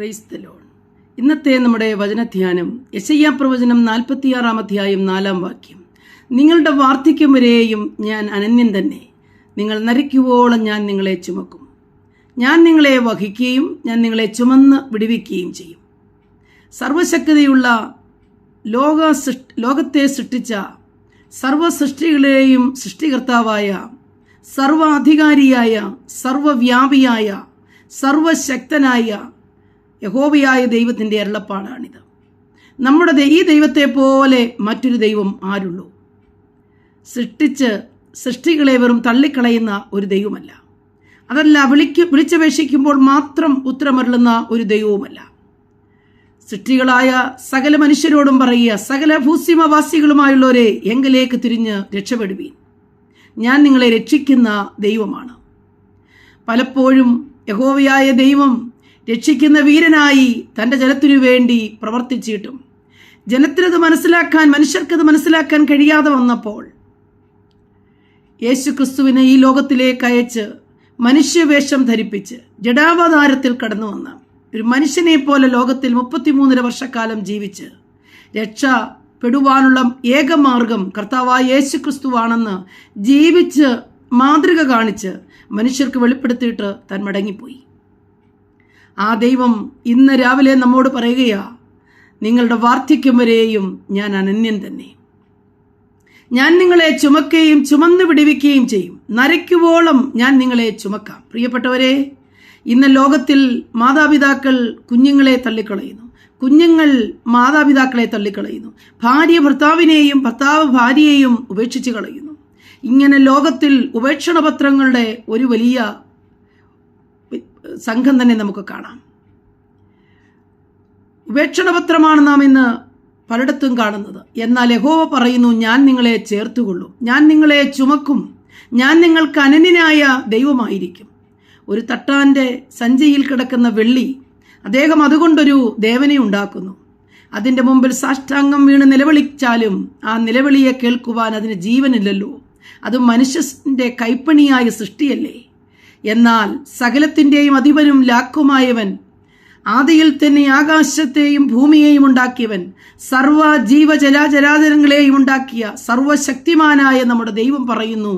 Praise the ഇന്നത്തെ നമ്മുടെ വചനധ്യാനം യശയ്യ പ്രവചനം നാൽപ്പത്തിയാറാം അധ്യായം നാലാം വാക്യം. നിങ്ങളുടെ വാർദ്ധക്യം വരെയും ഞാൻ അനന്യൻ തന്നെ. നിങ്ങൾ നരയ്ക്കുവോളം ഞാൻ നിങ്ങളെ ചുമക്കും. ഞാൻ നിങ്ങളെ വഹിക്കുകയും ഞാൻ നിങ്ങളെ ചുമന്ന് വിടുവിക്കുകയും ചെയ്യും. സർവശക്തിയുള്ള ലോക സൃഷ്ടി ലോകത്തെ സൃഷ്ടിച്ച സർവ സൃഷ്ടികളെയും സൃഷ്ടികർത്താവായ സർവാധികാരിയായ സർവവ്യാപിയായ സർവശക്തനായ യഹോവയായ ദൈവത്തിന്റെ അരുളപ്പാടാണിത്. നമ്മുടെ ഈ ദൈവത്തെ പോലെ മറ്റൊരു ദൈവം ആരുള്ളൂ? സൃഷ്ടിച്ച് സൃഷ്ടികളെ വെറും തള്ളിക്കളയുന്ന ഒരു ദൈവമല്ല. അതല്ല വിളിക്ക് വിളിച്ചപേക്ഷിക്കുമ്പോൾ മാത്രം ഉത്തരമരുളുന്ന ഒരു ദൈവവുമല്ല. സൃഷ്ടികളായ സകല മനുഷ്യരോടും പറയുക സകല ഭൂസിമവാസികളുമായുള്ളവരെ എങ്കിലേക്ക് തിരിഞ്ഞ് രക്ഷപ്പെടുവീൻ. ഞാൻ നിങ്ങളെ രക്ഷിക്കുന്ന ദൈവമാണ്. പലപ്പോഴും യഹോവയായ ദൈവം രക്ഷിക്കുന്ന വീരനായി തന്റെ ജനത്തിനു വേണ്ടി പ്രവർത്തിച്ചിട്ടും ജനത്തിനത് മനസ്സിലാക്കാൻ മനുഷ്യർക്കത് മനസ്സിലാക്കാൻ കഴിയാതെ വന്നപ്പോൾ യേശു ക്രിസ്തുവിനെ ഈ ലോകത്തിലേക്ക് അയച്ച് മനുഷ്യവേഷം ധരിപ്പിച്ച് ജഡാവതാരത്തിൽ കടന്നു വന്ന ഒരു മനുഷ്യനെ പോലെ ലോകത്തിൽ മുപ്പത്തിമൂന്നര വർഷക്കാലം ജീവിച്ച് രക്ഷ പെടുവാനുള്ള ഏകമാർഗം കർത്താവായ യേശു ക്രിസ്തുവാണെന്ന് ജീവിച്ച് മാതൃക കാണിച്ച് മനുഷ്യർക്ക് വെളിപ്പെടുത്തിയിട്ട് താൻ മടങ്ങിപ്പോയി. ആ ദൈവം ഇന്ന് രാവിലെ നമ്മോട് പറയുകയാ നിങ്ങളുടെ വാർദ്ധക്യം വരെയും ഞാൻ അനന്യൻ തന്നെ. ഞാൻ നിങ്ങളെ ചുമക്കുകയും ചുമന്ന് പിടിവിക്കുകയും ചെയ്യും. നരയ്ക്കുവോളം ഞാൻ നിങ്ങളെ ചുമക്കാം. പ്രിയപ്പെട്ടവരെ ഇന്ന് ലോകത്തിൽ മാതാപിതാക്കൾ കുഞ്ഞുങ്ങളെ തള്ളിക്കളയുന്നു. കുഞ്ഞുങ്ങൾ മാതാപിതാക്കളെ തള്ളിക്കളയുന്നു. ഭാര്യ ഭർത്താവിനെയും ഭർത്താവ് ഭാര്യയെയും ഉപേക്ഷിച്ച് കളയുന്നു. ഇങ്ങനെ ലോകത്തിൽ ഉപേക്ഷണപത്രങ്ങളുടെ ഒരു വലിയ സംഘം തന്നെ നമുക്ക് കാണാം. ഉപേക്ഷണപത്രമാണ് നാം ഇന്ന് പലയിടത്തും കാണുന്നത്. എന്നാൽ യഹോവ പറയുന്നു ഞാൻ നിങ്ങളെ ചേർത്തുകൊള്ളും. ഞാൻ നിങ്ങളെ ചുമക്കും. ഞാൻ നിങ്ങൾക്ക് അനന്യനായ ദൈവമായിരിക്കും. ഒരു തട്ടാന്റെ സഞ്ചിയിൽ കിടക്കുന്ന വെള്ളി അദ്ദേഹം അതുകൊണ്ടൊരു ദേവനെ ഉണ്ടാക്കുന്നു. അതിന്റെ മുമ്പിൽ സാഷ്ടാംഗം വീണ് നിലവിളിച്ചാലും ആ നിലവിളിയെ കേൾക്കുവാൻ അതിന് ജീവനില്ലല്ലോ. അത് മനുഷ്യന്റെ കൈപ്പണിയായ സൃഷ്ടിയല്ലേ? എന്നാൽ സകലത്തിന്റെയും അധിപനും ലാക്കുമായവൻ ആദിയിൽ തന്നെ ആകാശത്തെയും ഭൂമിയെയും ഉണ്ടാക്കിയവൻ സർവ ജീവജലാചരാചരങ്ങളെയും ഉണ്ടാക്കിയ സർവശക്തിമാനായ നമ്മുടെ ദൈവം പറയുന്നു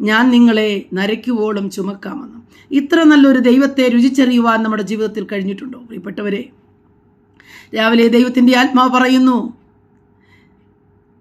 ഞാൻ നിങ്ങളെ നരയ്ക്കുവോളം ചുമക്കാമെന്ന്. ഇത്ര നല്ലൊരു ദൈവത്തെ രുചിച്ചറിയുവാൻ നമ്മുടെ ജീവിതത്തിൽ കഴിഞ്ഞിട്ടുണ്ടോ? പ്രിയപ്പെട്ടവരെ രാവിലെ ദൈവത്തിന്റെ ആത്മാവ് പറയുന്നു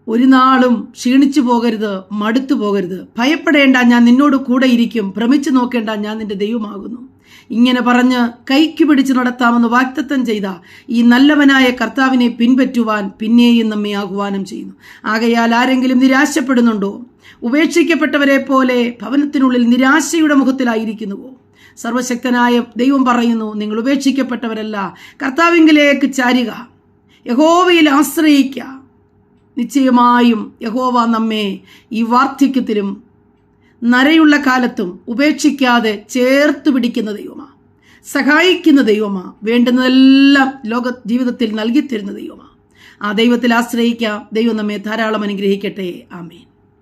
ഒരു നാളും ക്ഷീണിച്ചു പോകരുത് മടുത്തു പോകരുത്. ഭയപ്പെടേണ്ട ഞാൻ നിന്നോട് കൂടെ ഇരിക്കും. ഭ്രമിച്ചു നോക്കേണ്ട ഞാൻ നിന്റെ ദൈവമാകുന്നു. ഇങ്ങനെ പറഞ്ഞ് കൈക്ക് പിടിച്ചു നടത്താമെന്ന് വാക്തത്വം ചെയ്ത ഈ നല്ലവനായ കർത്താവിനെ പിൻപറ്റുവാൻ പിന്നെയും നമ്മെ ആഹ്വാനം ചെയ്യുന്നു. ആകയാൽ ആരെങ്കിലും നിരാശപ്പെടുന്നുണ്ടോ? ഉപേക്ഷിക്കപ്പെട്ടവരെ പോലെ ഭവനത്തിനുള്ളിൽ നിരാശയുടെ മുഖത്തിലായിരിക്കുന്നുവോ? സർവശക്തനായ ദൈവം പറയുന്നു നിങ്ങൾ ഉപേക്ഷിക്കപ്പെട്ടവരല്ല കർത്താവിങ്കിലേക്ക് ചാരുക. യഹോവയിൽ ആശ്രയിക്കുക നിശ്ചയമായും യഹോവ നമ്മെ ഈ വാർദ്ധക്യത്തിലും നരയുള്ള കാലത്തും ഉപേക്ഷിക്കാതെ ചേർത്ത് പിടിക്കുന്ന ദൈവമാ. സഹായിക്കുന്ന ദൈവമാ. വേണ്ടുന്നതെല്ലാം ലോക ജീവിതത്തിൽ നൽകിത്തരുന്ന ദൈവമാ. ആ ദൈവത്തിൽ ആശ്രയിക്കാം. ദൈവം നമ്മെ ധാരാളം അനുഗ്രഹിക്കട്ടെ. ആമേൻ.